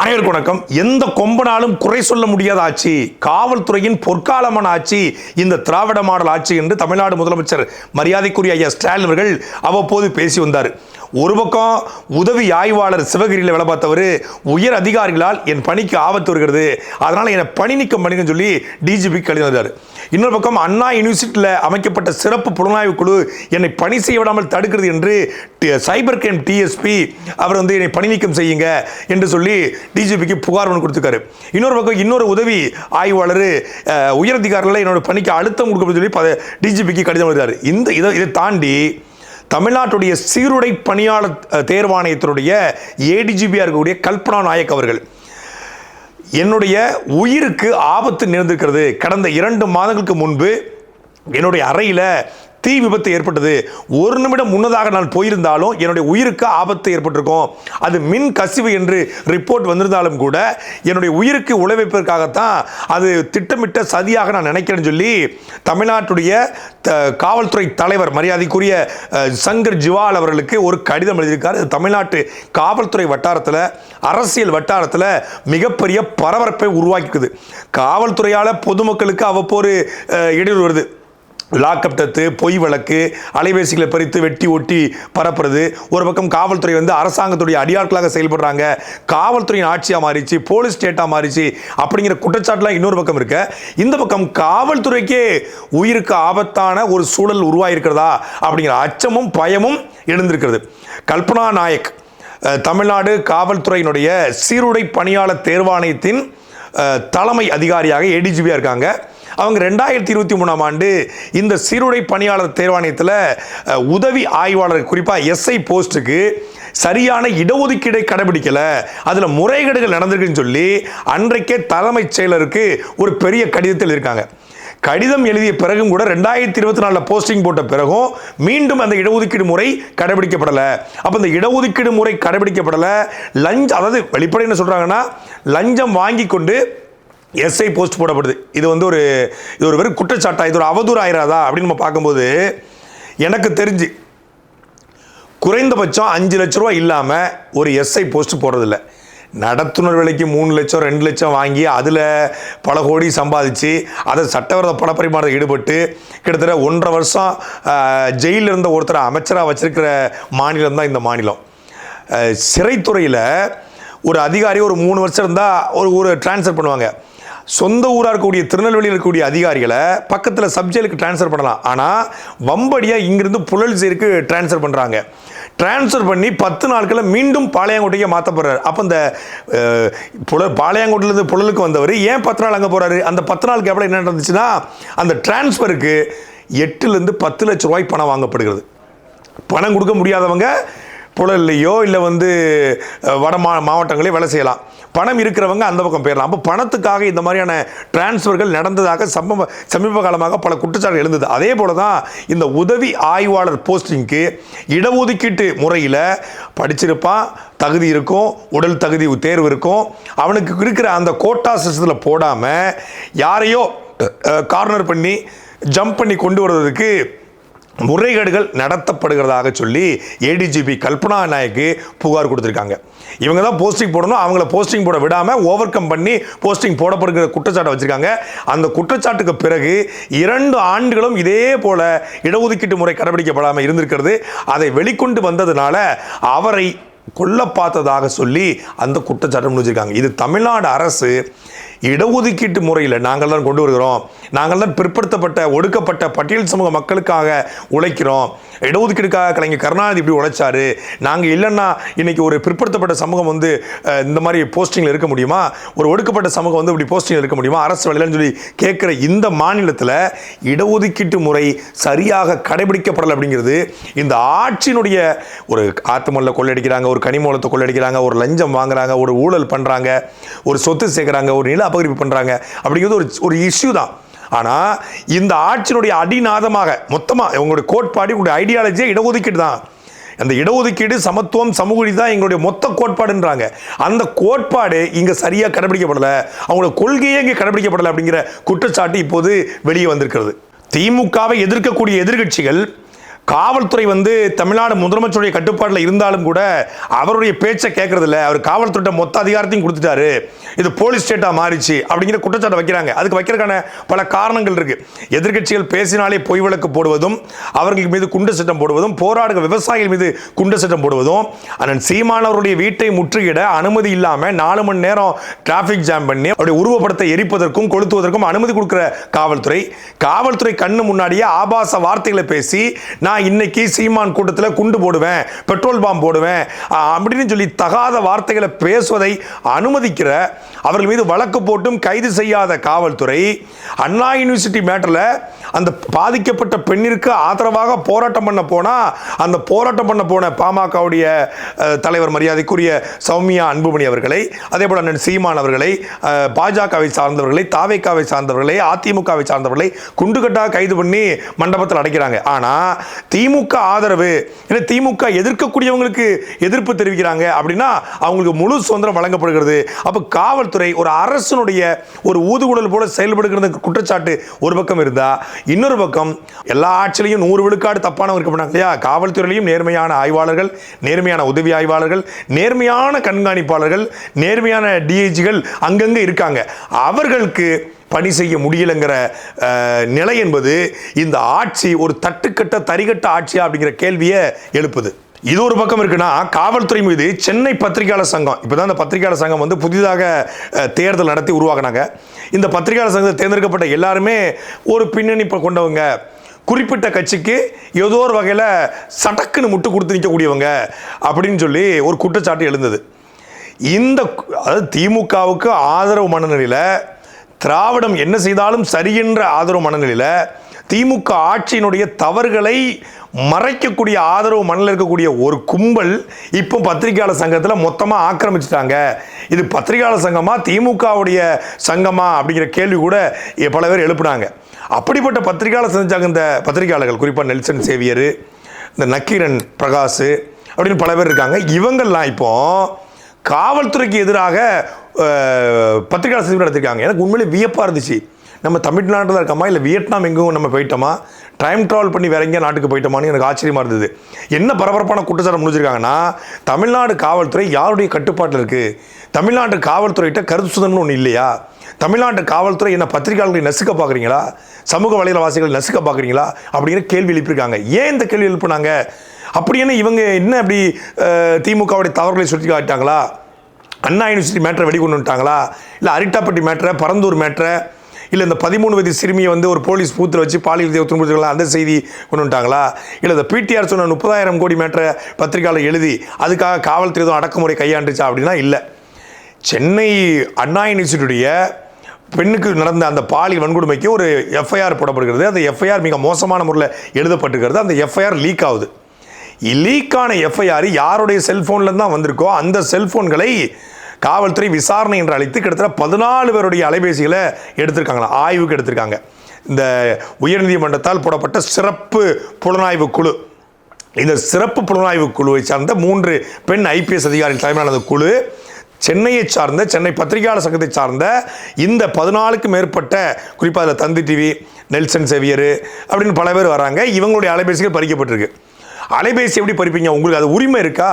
அனைவருக்கும் வணக்கம். எந்த கொம்பனாலும் குறை சொல்ல முடியாத ஆட்சி காவல்துறையின் பொற்காலமான ஆட்சி இந்த திராவிட மாடல் ஆட்சி என்று தமிழ்நாடு முதலமைச்சர் மரியாதைக்குரிய ஐயா ஸ்டாலின் அவர்கள் அவ்வப்போது பேசி வந்தார். ஒரு பக்கம் உதவி ஆய்வாளர் சிவகிரியில் வேலை பார்த்தவர் உயர் அதிகாரிகளால் என் பணிக்கு ஆபத்து வருகிறது. அதனால் என்னை பணி நீக்கம் பண்ணுங்கன்னு சொல்லி டிஜிபி கடிதம் எழுதினார் இன்னொரு பக்கம் அண்ணா யூனிவர்சிட்டியில் அமைக்கப்பட்ட சிறப்பு புலனாய்வு குழு என்னை பணி செய்ய விடாமல் தடுக்கிறது என்று சைபர் கிரைம் டிஎஸ்பி அவர் வந்து என்னை பணி நீக்கம் செய்யுங்க என்று சொல்லி டிஜிபிக்கு புகார் ஒன்று கொடுத்துருக்காரு. இன்னொரு பக்கம் இன்னொரு உதவி ஆய்வாளர் உயர் உயரதிகாரிகளை என்னோட பணிக்கு அழுத்தம் கொடுக்கணும்னு சொல்லி டிஜிபிக்கு கடிதம் எழுதுறாரு. இந்த இதை இதை தாண்டி தமிழ்நாட்டுடைய சீருடை பணியாளர் தேர்வாணையத்தினுடைய ஏடிஜிபியாக இருக்கக்கூடிய கல்பனா நாயக் அவர்கள். என்னுடைய உயிருக்கு ஆபத்து நேர்ந்திருக்கிறது. கடந்த இரண்டு மாதங்களுக்கு முன்பு என்னுடைய அறையில் தீ விபத்து ஏற்பட்டது. ஒரு நிமிடம் முன்னதாக நான் போயிருந்தாலும் என்னுடைய உயிருக்கு ஆபத்து ஏற்பட்டிருக்கும். அது மின் கசிவு என்று ரிப்போர்ட் வந்திருந்தாலும் கூட என்னுடைய உயிருக்கு உழைவைப்பதற்காகத்தான் அது திட்டமிட்ட சதியாக நான் நினைக்கிறேன்னு சொல்லி தமிழ்நாட்டுடைய த- காவல்துறை தலைவர் மரியாதைக்குரிய சங்கர் ஜிவால் அவர்களுக்கு ஒரு கடிதம் எழுதியிருக்கார். இது தமிழ்நாட்டு காவல்துறை வட்டாரத்தில் அரசியல் வட்டாரத்தில் மிகப்பெரிய பரபரப்பை உருவாக்கிக்குது. காவல்துறையால் பொதுமக்களுக்கு அவ்வப்போது இடையூறு வருது. லாக்அப் தத்து பொய் வழக்கு அலைபேசிகளை பறித்து வெட்டி ஒட்டி பரப்புறது. ஒரு பக்கம் காவல்துறை வந்து அரசாங்கத்துடைய அடியாட்களாக செயல்படுறாங்க. காவல்துறையின் ஆட்சியாக மாறிச்சு போலீஸ் ஸ்டேட்டாக மாறிச்சு அப்படிங்கிற குற்றச்சாட்டுலாம் இன்னொரு பக்கம் இருக்க. இந்த பக்கம் காவல்துறைக்கே உயிருக்கு ஆபத்தான ஒரு சூழல் உருவாயிருக்கிறதா அப்படிங்கிற அச்சமும் பயமும் எழுந்திருக்கிறது. கல்பனா நாயக் தமிழ்நாடு காவல்துறையினுடைய சீருடை பணியாளர் தேர்வாணையத்தின் தலைமை அதிகாரியாக ஏடிஜிபியாக இருக்காங்க. அவங்க ரெண்டாயிரத்தி இருபத்தி மூணாம் ஆண்டு இந்த சீருடை பணியாளர் தேர்வாணையத்தில் உதவி ஆய்வாளர் குறிப்பாக எஸ்ஐ போஸ்ட்டுக்கு சரியான இடஒதுக்கீடை கடைபிடிக்கலை. அதில் முறைகேடுகள் நடந்திருக்குன்னு சொல்லி அன்றைக்கே தலைமைச் செயலருக்கு ஒரு பெரிய கடிதத்தில் இருக்காங்க. கடிதம் எழுதிய பிறகும் கூட ரெண்டாயிரத்தி இருபத்தி நாலில் போஸ்டிங் போட்ட பிறகும் மீண்டும் அந்த இடஒதுக்கீடு முறை கடைபிடிக்கப்படலை. அப்போ இந்த இடஒதுக்கீடு முறை கடைபிடிக்கப்படலை. லஞ்சம் அதாவது வெளிப்படை என்ன சொல்கிறாங்கன்னா லஞ்சம் வாங்கி கொண்டு எஸ்ஐ போஸ்ட் போடப்படுது. இது வந்து ஒரு இது ஒரு வெறும் குற்றச்சாட்டா? இது ஒரு அவதூறு ஆயிராதா? அப்படின்னு நம்ம பார்க்கும்போது எனக்கு தெரிஞ்சு குறைந்தபட்சம் அஞ்சு லட்ச ரூபா இல்லாமல் ஒரு எஸ்ஐ போஸ்ட் போடுறதில்ல. நடத்துனர் விலைக்கு மூணு லட்சம் ரெண்டு லட்சம் வாங்கி அதில் பல கோடி சம்பாதிச்சு அதை சட்டவிரோத பணப்பரிமாறத்தில் ஈடுபட்டு கிட்டத்தட்ட ஒன்றரை வருஷம் ஜெயிலில் இருந்த ஒருத்தரை அமைச்சராக வச்சிருக்கிற மாநிலம் தான் இந்த மாநிலம். சிறைத்துறையில் ஒரு அதிகாரி ஒரு மூணு வருஷம் இருந்தால் ஒரு ஒரு ட்ரான்ஸ்ஃபர் பண்ணுவாங்க. சொந்த ஊராக இருக்கக்கூடிய திருநெல்வேலியில் இருக்கக்கூடிய அதிகாரிகளை பக்கத்தில் சப்ஜெக்டுக்கு ட்ரான்ஸ்ஃபர் பண்ணலாம். ஆனால் வம்படியாக இங்கிருந்து புழல் டிரான்ஸ்ஃபர் ட்ரான்ஸ்ஃபர் பண்ணுறாங்க ட்ரான்ஸ்ஃபர் பண்ணி பத்து நாட்களில் மீண்டும் பாளையங்கோட்டைக்கு மாற்றப்படுறாரு அப்போ இந்த புல பாளையங்கோட்டிலேருந்து புழலுக்கு வந்தவர் ஏன் பத்து நாள் அங்கே போகிறாரு அந்த பத்து நாளுக்கு அப்புறம் என்ன நடந்துச்சுன்னா அந்த ட்ரான்ஸ்ஃபருக்கு எட்டுலேருந்து பத்து லட்ச ரூபாய் பணம் வாங்கப்படுகிறது. பணம் கொடுக்க முடியாதவங்க புழல்லையோ இல்லை வந்து வட மா மாவட்டங்களே வேலை செய்யலாம். பணம் இருக்கிறவங்க அந்த பக்கம் போயிடலாம் அப்போ பணத்துக்காக இந்த மாதிரியான டிரான்ஸ்ஃபர்கள் நடந்ததாக சமீப சமீப காலமாக பல குற்றச்சாட்டு எழுந்தது. அதே போல தான் இந்த உதவி ஆய்வாளர் போஸ்டிங்க்கு இடஒதுக்கீட்டு முறையில் படிச்சிருப்பான் தகுதி இருக்கும் உடல் தகுதி தேர்வு இருக்கும். அவனுக்கு இருக்கிற அந்த கோட்டா சிஸ்டத்தில் போடாமல் யாரையோ கார்னர் பண்ணி ஜம்ப் பண்ணி கொண்டு வர்றதுக்கு முறைகேடுகள் நடத்தப்படுகிறதாக சொல்லி ஏடிஜிபி கல்பனா நாயக்கு புகார் கொடுத்துருக்காங்க. இவங்க தான் போஸ்டிங் போடணும் அவங்கள போஸ்டிங் போட விடாமல் ஓவர் கம் பண்ணி போஸ்டிங் போடப்படுகிற குற்றச்சாட்டை வச்சுருக்காங்க. அந்த குற்றச்சாட்டுக்கு பிறகு இரண்டு ஆண்டுகளும் இதே போல் இடஒதுக்கீட்டு முறை கடைபிடிக்கப்படாமல் இருந்திருக்கிறது. அதை வெளிக்கொண்டு வந்ததுனால அவரை கொல்ல பார்த்ததாக சொல்லி அந்த குற்றச்சாட்டை முடிஞ்சிருக்காங்க இது தமிழ்நாடு அரசு இடஒதுக்கீட்டு முறையில் நாங்கள் தான் கொண்டு வருகிறோம். நாங்கள் தான் பிற்படுத்தப்பட்ட ஒடுக்கப்பட்ட பட்டியல் சமூக மக்களுக்காக உழைக்கிறோம். இடஒதுக்கீடுக்காக கலைஞர் கருணாநிதி இப்படி உழைச்சாரு. நாங்கள் இல்லைன்னா இன்னைக்கு ஒரு பிற்படுத்தப்பட்ட சமூகம் வந்து இந்த மாதிரி போஸ்டிங்கில் இருக்க முடியுமா? ஒரு ஒடுக்கப்பட்ட சமூகம் வந்து இப்படி போஸ்டிங்கில் இருக்க முடியுமா? அரசு வேலைன்னு சொல்லி கேட்குற இந்த மாநிலத்தில் இடஒதுக்கீட்டு முறை சரியாக கடைபிடிக்கப்படலை அப்படிங்கிறது இந்த ஆட்சியினுடைய ஒரு ஆத்துமல்ல கொள்ளடிக்கிறாங்க ஒரு கனிமூலத்தை கொள்ளடிக்கிறாங்க ஒரு லஞ்சம் வாங்குறாங்க ஒரு ஊழல் பண்ணுறாங்க ஒரு சொத்து சேர்க்குறாங்க ஒரு நில அபகரிப்பு பண்ணுறாங்க அப்படிங்கிறது ஒரு ஒரு இஷ்யூ தான். ஆனால் இந்த ஆட்சியினுடைய அடிநாதமாக மொத்தமாக உங்களுடைய கோட்பாடு உங்களுடைய ஐடியாலஜியே இடஒதுக்கீடு தான். அந்த இடஒதுக்கீடு சமத்துவம் சமூக தான் எங்களுடைய மொத்த கோட்பாடுன்றாங்க. அந்த கோட்பாடு இங்கே சரியாக கடைபிடிக்கப்படலை அவங்களோட கொள்கையே இங்கே கடைபிடிக்கப்படலை அப்படிங்கிற குற்றச்சாட்டு இப்போது வெளியே வந்திருக்கிறது. திமுகவை எதிர்க்கக்கூடிய எதிர்கட்சிகள் காவல்துறை வந்து தமிழ்நாடு முதலமைச்சருடைய கட்டுப்பாட்டில் இருந்தாலும் கூட அவருடைய பேச்சை கேட்கறதில்ல அவர் காவல்துறை மொத்த அதிகாரத்தையும் கொடுத்துட்டாரு. இது போலீஸ் ஸ்டேட்டாக மாறிச்சு அப்படிங்கிற குற்றச்சாட்டை வைக்கிறாங்க. அதுக்கு வைக்கிறதுக்கான பல காரணங்கள் இருக்கு. எதிர்க்கட்சிகள் பேசினாலே பொய் வழக்கு போடுவதும் அவர்கள் மீது குண்டு சட்டம் போடுவதும் போராடுகிற விவசாயிகள் மீது குண்டு சட்டம் போடுவதும் அண்ணன் சீமானவருடைய வீட்டை முற்றுகிட அனுமதி இல்லாமல் நாலு மணி நேரம் டிராஃபிக் ஜாம் பண்ணி அவருடைய உருவப்படத்தை எரிப்பதற்கும் கொளுத்துவதற்கும் அனுமதி கொடுக்குற காவல்துறை காவல்துறை கண்ணு முன்னாடியே ஆபாச வார்த்தைகளை பேசி நான் நான் இன்னைக்கு சீமான் கூட்டத்தில் குண்டு போடுவேன் பெட்ரோல் பாம் போடுவேன் அப்படின்னு சொல்லி தகாத வார்த்தைகளை பேசுவதை அனுமதிக்கிற அவர்கள் மீது வழக்கு போட்டும் கைது செய்யாத காவல்துறை அண்ணா யூனிவர்சிட்டி மேட்டரில் அந்த பாதிக்கப்பட்ட பெண்ணிற்கு ஆதரவாக போராட்டம் பண்ண போனால் அந்த போராட்டம் பண்ண போன பாமகவுடைய தலைவர் மரியாதைக்குரிய சௌமியா அன்புமணி அவர்களை அதே போல் அண்ணன் சீமான் அவர்களை பாஜகவை சார்ந்தவர்களை தாவேக்காவை சார்ந்தவர்களை அதிமுகவை சார்ந்தவர்களை குண்டுகட்டாக கைது பண்ணி மண்டபத்தில் அடைக்கிறாங்க. ஆனால் திமுக ஆதரவு இல்லை திமுக எதிர்க்கக்கூடியவங்களுக்கு எதிர்ப்பு தெரிவிக்கிறாங்க அப்படின்னா அவங்களுக்கு முழு சுதந்திரம் வழங்கப்படுகிறது. அப்போ காவல்துறை ஒரு அரசனுடைய ஒரு ஊதுகுடல் போல செயல்படுகிறது குற்றச்சாட்டு ஒரு பக்கம் இருந்தால் இன்னொரு பக்கம் எல்லா ஆட்சியிலையும் நூறு விழுக்காடு தப்பானவங்க இருக்க மாட்டாங்க இல்லையா? காவல்துறையிலையும் நேர்மையான ஆய்வாளர்கள் நேர்மையான உதவி ஆய்வாளர்கள் நேர்மையான கண்காணிப்பாளர்கள் நேர்மையான டிஐஜிகள் அங்கங்கே இருக்காங்க. அவர்களுக்கு பணி செய்ய முடியலைங்கிற நிலை என்பது இந்த ஆட்சி ஒரு தட்டுக்கட்ட தரிகட்ட ஆட்சியா அப்படிங்கிற கேள்வியை எழுப்புது. இது ஒரு பக்கம் இருக்குன்னா காவல்துறை மீது சென்னை பத்திரிகையாளர் சங்கம் இப்போ தான் இந்த பத்திரிகையாளர் சங்கம் வந்து புதிதாக தேர்தல் நடத்தி உருவாக்குனாங்க. இந்த பத்திரிகையாளர் சங்கத்தில் தேர்ந்தெடுக்கப்பட்ட எல்லாருமே ஒரு பின்னணி கொண்டவங்க. குறிப்பிட்ட கட்சிக்கு ஏதோ ஒரு வகையில் சடக்குன்னு முட்டு கொடுத்து நிற்கக்கூடியவங்க அப்படின்னு சொல்லி ஒரு குற்றச்சாட்டு எழுந்தது. இந்த அதாவது திமுகவுக்கு ஆதரவு மனநிலையில் திராவிடம் என்ன செய்தாலும் சரி என்ற ஆதரவு மனநிலையில் திமுக ஆட்சியினுடைய தவறுகளை மறைக்கக்கூடிய ஆதரவு மனநில இருக்கக்கூடிய ஒரு கும்பல் இப்போ பத்திரிகையாளர் சங்கத்தில் மொத்தமாக ஆக்கிரமிச்சிட்டாங்க. இது பத்திரிகையாளர் சங்கமா திமுகவுடைய சங்கமா அப்படிங்கிற கேள்வி கூட பல பேர் எழுப்புனாங்க. அப்படிப்பட்ட பத்திரிகையாளர் செஞ்சாங்க இந்த பத்திரிகையாளர்கள் குறிப்பாக நெல்சன் சேவியர் இந்த நக்கீரன் பிரகாஷ் அப்படின்னு பல பேர் இருக்காங்க. இவங்கள்லாம் இப்போ காவல்துறைக்கு எதிராக பத்திரிகையாளர் சந்திப்பு நடத்திருக்காங்க எனக்கு உண்மையிலே வியப்பாக இருந்துச்சு. நம்ம தமிழ்நாட்டில் இருக்கோமா இல்லை வியட்நாம் எங்கும் நம்ம போயிட்டோமா? டைம் ட்ராவல் பண்ணி வேற எங்கேயா நாட்டுக்கு போயிட்டோமான்னு எனக்கு ஆச்சரியமாக இருந்தது. என்ன பரபரப்பான குற்றச்சாட்டு முடிஞ்சிருக்காங்கன்னா தமிழ்நாடு காவல்துறை யாருடைய கட்டுப்பாட்டில் இருக்குது தமிழ்நாட்டு காவல்துறையிட்ட கருத்து சுதந்திரம்னு ஒன்று இல்லையா? தமிழ்நாட்டு காவல்துறை என்ன பத்திரிகையாளர்களை நசுக்க பார்க்குறீங்களா சமூக வலைதளவாசிகளை நசுக்க பார்க்குறீங்களா அப்படிங்கிற கேள்வி எழுப்பியிருக்காங்க. ஏன் இந்த கேள்வி எழுப்புனாங்க? அப்படி என்ன இவங்க என்ன அப்படி திமுகவுடைய தவறுகளை சுட்டி காட்டாங்களா அண்ணா யூனிவர்சிட்டி மேட்டரை வெடிக்கொண்டு வந்துட்டாங்களா இல்லை அரிட்டாப்பட்டி மேட்டரை பரந்தூர் மேட்டரை இல்லை இந்த பதிமூணு வயது சிறுமியை வந்து ஒரு போலீஸ் பூத்தில் வச்சு பாலியல் தேவ துன்புறுத்தலாம் அந்த செய்தி கொண்டு வந்துட்டாங்களா இல்லை இந்த பிடிஆர் சொன்ன முப்பதாயிரம் கோடி மேட்டரை பத்திரிகையில் எழுதி அதுக்காக காவல்துறை எதுவும் அடக்குமுறை கையாண்டுச்சா அப்படின்னா இல்லை. சென்னை அண்ணா யூனிவர்சிட்டியுடைய பெண்ணுக்கு நடந்த அந்த பாலியல் வன்கொடுமைக்கு ஒரு எஃப்ஐஆர் போடப்படுகிறது. அந்த எஃப்ஐஆர் மிக மோசமான முறையில் எழுதப்பட்டிருக்கிறது. அந்த எஃப்ஐஆர் லீக் ஆகுது. லீக்கான எஃப்ஐஆர் யாருடைய செல்ஃபோன்லேருந்து தான் வந்திருக்கோ அந்த செல்ஃபோன்களை காவல்துறை விசாரணை என்று அழைத்து கிட்டத்தட்ட பதினாலு பேருடைய அலைபேசிகளை எடுத்திருக்காங்களா ஆய்வுக்கு எடுத்திருக்காங்க. இந்த உயர்நீதிமன்றத்தால் போடப்பட்ட சிறப்பு புலனாய்வு குழு. இந்த சிறப்பு புலனாய்வு குழுவை சார்ந்த மூன்று பெண் ஐபிஎஸ் அதிகாரிகள் தலைமையிலான அந்த குழு சென்னையை சார்ந்த சென்னை பத்திரிகையாளர் சங்கத்தை சார்ந்த இந்த பதினாலுக்கு மேற்பட்ட குறிப்பாக அதில் தந்தி டிவி நெல்சன் செவியர் அப்படின்னு பல பேர் வராங்க. இவங்களுடைய அலைபேசிகள் பறிக்கப்பட்டிருக்கு. அலைபேசி எப்படி பறிப்பீங்க? உங்களுக்கு அது உரிமை இருக்கா?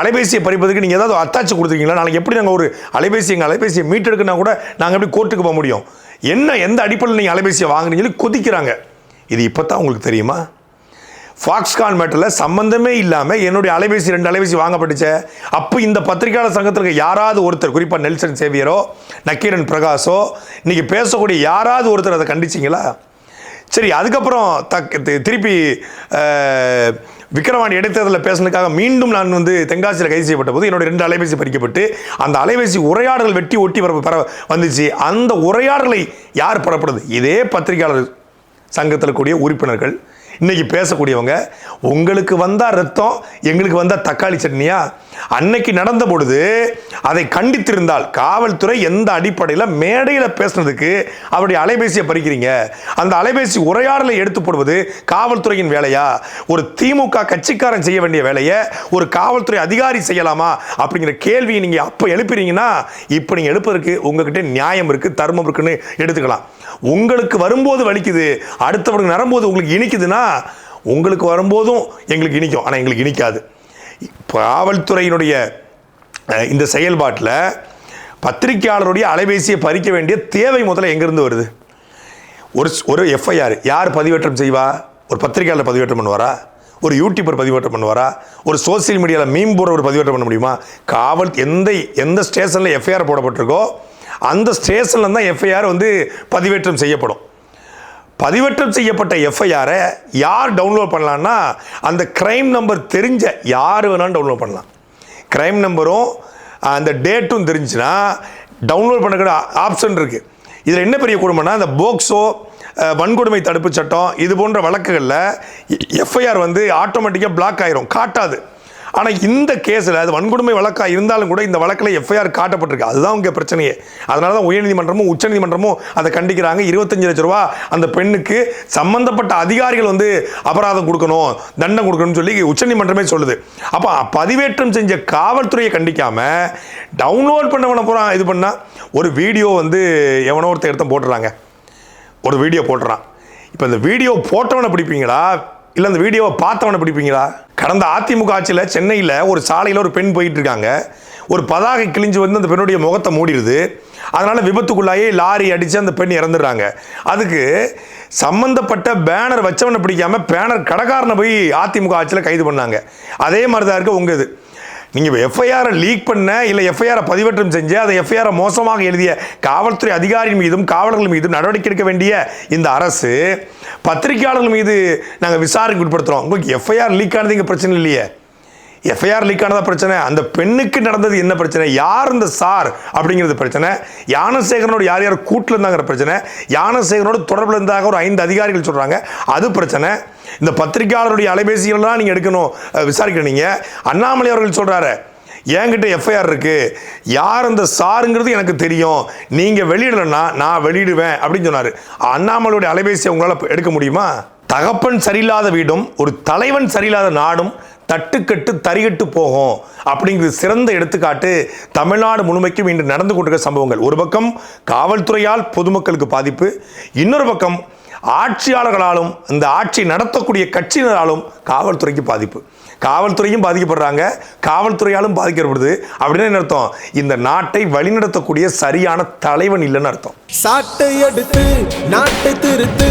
அலைபேசியை பறிப்பதற்கு நீங்கள் ஏதாவது அத்தாச்சு கொடுத்துருக்கீங்களா? நாளைக்கு எப்படி நாங்கள் ஒரு அலைபேசி எங்கள் அலைபேசியை மீட்டெடுக்குன்னா கூட நாங்கள் எப்படி கோர்ட்டுக்கு போக முடியும்? என்ன எந்த அடிப்படையில் நீங்கள் அலைபேசியை வாங்குறீங்கன்னு சொல்லி கொதிக்கிறாங்க. இது இப்போ தான் உங்களுக்கு தெரியுமா? ஃபாக்ஸ்கான் மேட்டரில் சம்பந்தமே இல்லாமல் என்னுடைய அலைபேசி ரெண்டு அலைபேசி வாங்கப்பட்டுச்சு. அப்போ இந்த பத்திரிகையாளர் சங்கத்தில் இருக்க யாராவது ஒருத்தர் குறிப்பாக நெல்சன் சேவியரோ நக்கீரன் பிரகாஷோ இன்றைக்கி பேசக்கூடிய யாராவது ஒருத்தர் அதை கண்டிச்சிங்களா? சரி அதுக்கப்புறம் தக் திருப்பி விக்ரவாணி இடைத்தேர்தலில் பேசுனதுக்காக மீண்டும் நான் வந்து தென்காசியில் கைது செய்யப்பட்ட போது என்னோட ரெண்டு அலைபேசி பறிக்கப்பட்டு அந்த அலைபேசி உரையாடல்கள் வெட்டி ஒட்டி வர பர வந்துச்சு. அந்த உரையாடலை யார் பரப்படுது இதே பத்திரிகையாளர் சங்கத்தில் கூடிய உறுப்பினர்கள் இன்னைக்கு பேசக்கூடியவங்க உங்களுக்கு வந்தால் ரத்தம் எங்களுக்கு வந்தால் தக்காளி சட்னியா? அன்னைக்கு நடந்த பொழுது அதை கண்டித்திருந்தால் காவல்துறை எந்த அடிப்படையில் மேடையில் பேசுனதுக்கு அவருடைய அலைபேசியை பறிக்கிறீங்க? அந்த அலைபேசி உரையாடலை எடுத்து போடுவது காவல்துறையின் வேலையா? ஒரு திமுக கட்சிக்காரன் செய்ய வேண்டிய வேலையை ஒரு காவல்துறை அதிகாரி செய்யலாமா? அப்படிங்கிற கேள்வியை நீங்கள் அப்போ எழுப்புறீங்கன்னா இப்போ நீங்கள் எழுப்பதற்கு உங்ககிட்ட நியாயம் இருக்குது தர்மம் இருக்குன்னு எடுத்துக்கலாம். உங்களுக்கு வரும்போது வலிக்குது அடுத்தவனுக்கு வரும்போது உங்களுக்கு இனிக்குதுன்னா உங்களுக்கு வரும்போதும் எங்களுக்கு இனிக்கும். ஆனால் எங்களுக்கு இனிக்காது. காவல்துறையினுடைய இந்த செயல்பாட்டில் பத்திரிகையாளருடைய அலைபேசியை பறிக்க வேண்டிய தேவை முதல்ல எங்கேருந்து வருது? ஒரு ஒரு எஃப்ஐஆர் யார் பதிவேற்றம் செய்வா? ஒரு பத்திரிகையாளர் பதிவேற்றம் பண்ணுவாரா? ஒரு யூடியூபர் பதிவேற்றம் பண்ணுவாரா? ஒரு சோசியல் மீடியாவில் மீம் ஒரு பதிவேற்றம் பண்ண முடியுமா? காவல் எந்த எந்த ஸ்டேஷனில் எஃப்ஐஆர் போடப்பட்டிருக்கோ அந்த ஸ்டேஷனில் தான் எஃப்ஐஆர் வந்து பதிவேற்றம் செய்யப்படும். பதிவேற்றம் செய்யப்பட்ட எஃப்ஐஆரை யார் டவுன்லோட் பண்ணலான்னா அந்த க்ரைம் நம்பர் தெரிஞ்ச யார் வேணாலும் டவுன்லோட் பண்ணலாம். க்ரைம் நம்பரும் அந்த டேட்டும் தெரிஞ்சுன்னா டவுன்லோட் பண்ணக்கூட ஆப்ஷன் இருக்குது இதில் என்ன பெரிய குடும்பம்னா அந்த போக்ஸோ வன்கொடுமை தடுப்பு சட்டம் இது போன்ற வழக்குகளில் எஃப்ஐஆர் வந்து ஆட்டோமேட்டிக்காக பிளாக் ஆயிரும் காட்டாது. ஆனால் இந்த கேஸில் அது வன்கொடுமை வழக்காக இருந்தாலும் கூட இந்த வழக்கில் எஃப்ஐஆர் காட்டப்பட்டிருக்கு. அதுதான் உங்கள் பிரச்சனையே. அதனால தான் உயர்நீதிமன்றமும் உச்சநீதிமன்றமும் அதை கண்டிக்கிறாங்க. இருபத்தஞ்சு லட்ச ரூபா அந்த பெண்ணுக்கு சம்பந்தப்பட்ட அதிகாரிகள் வந்து அபராதம் கொடுக்கணும் தண்டம் கொடுக்கணும்னு சொல்லி உச்சநீதிமன்றமே சொல்லுது. அப்போ பதிவேற்றம் செஞ்ச காவல்துறையை கண்டிக்காமல் டவுன்லோட் பண்ணவன போகிறான் இது பண்ணால் ஒரு வீடியோ வந்து எவனோ ஒருத்தர் எடுத்து போட்டுறாங்க. ஒரு வீடியோ போட்டுறான். இப்போ இந்த வீடியோ போட்டவனை பிடிப்பீங்களா? இல்லை அந்த வீடியோவை பார்த்தவனை பிடிப்பீங்களா? கடந்த அதிமுக ஆட்சியில் சென்னையில் ஒரு சாலையில் ஒரு பெண் போயிட்டு இருக்காங்க. ஒரு பதாகை கிழிஞ்சு வந்து அந்த பெண்ணுடைய முகத்தை மூடிடுது. அதனால் விபத்துக்குள்ளாயே லாரி அடித்து அந்த பெண் இறந்துடுறாங்க. அதுக்கு சம்பந்தப்பட்ட பேனர் வச்சவனை பிடிக்காம பேனர் கடைக்காரனை போய் அதிமுக ஆட்சியில் கைது பண்ணாங்க. அதே மாதிரி தான் இருக்குது உங்கள் இது. நீங்கள் எஃப்ஐஆரை லீக் பண்ண இல்லை எஃப்ஐஆரை பதிவேற்றம் செஞ்சு அதை எஃப்ஐஆரை மோசமாக எழுதிய காவல்துறை அதிகாரி மீதும் காவலர்கள் மீதும் நடவடிக்கை எடுக்க வேண்டிய இந்த அரசு பத்திரிகையாளர்கள் மீது நாங்கள் விசாரணைக்கு உட்படுத்துகிறோம் உங்களுக்கு எஃப்ஐஆர் லீக் ஆனது இங்கே பிரச்சனை இல்லையே. எஃப்ஐஆர் லீக் ஆனதா பிரச்சனை அந்த பெண்ணுக்கு நடந்தது என்ன பிரச்சனை யார் இந்த சார் அப்படிங்கிறது பிரச்சனை யானசேகரனோட யார் யார் கூட்டில் இருந்தாங்கிற பிரச்சனை யானசேகரனோட தொடர்பில் இருந்தாக ஒரு ஐந்து அதிகாரிகள் சொல்கிறாங்க அது பிரச்சனை. இந்த பத்திரிகையாளருடைய அலைபேசிகள்லாம் நீங்கள் எடுக்கணும் விசாரிக்கணும் நீங்கள் அண்ணாமலை அவர்கள் சொல்கிறாரு என்கிட்ட எஃப்ஐஆர் இருக்குது யார் அந்த சாருங்கிறது எனக்கு தெரியும் நீங்கள் வெளியிடலன்னா நான் வெளியிடுவேன் அப்படின்னு சொன்னார். அண்ணாமலையுடைய அலைபேசியை உங்களால் எடுக்க முடியுமா? தகப்பன் சரியில்லாத வீடும் ஒரு தலைவன் சரியில்லாத நாடும் தட்டுக்கட்டு தறிகட்டு போகும் அப்படிங்கிறது சிறந்த எடுத்துக்காட்டு தமிழ்நாடு முழுமைக்கும் இன்று நடந்து கொண்டிருக்கிற சம்பவங்கள். ஒரு பக்கம் காவல்துறையால் பொதுமக்களுக்கு பாதிப்பு இன்னொரு பக்கம் ஆட்சியாளர்களாலும் இந்த ஆட்சி நடத்தக்கூடிய கட்சியினராலும் காவல்துறைக்கு பாதிப்பு. காவல்துறையும் பாதிக்கப்படுறாங்க காவல்துறையாலும் பாதிக்கப்படுது. அப்படின்னு என்ன அர்த்தம்? இந்த நாட்டை வழிநடத்தக்கூடிய சரியான தலைவன் இல்லைன்னு அர்த்தம். சாட்டை எடுத்து நாட்டை திருத்து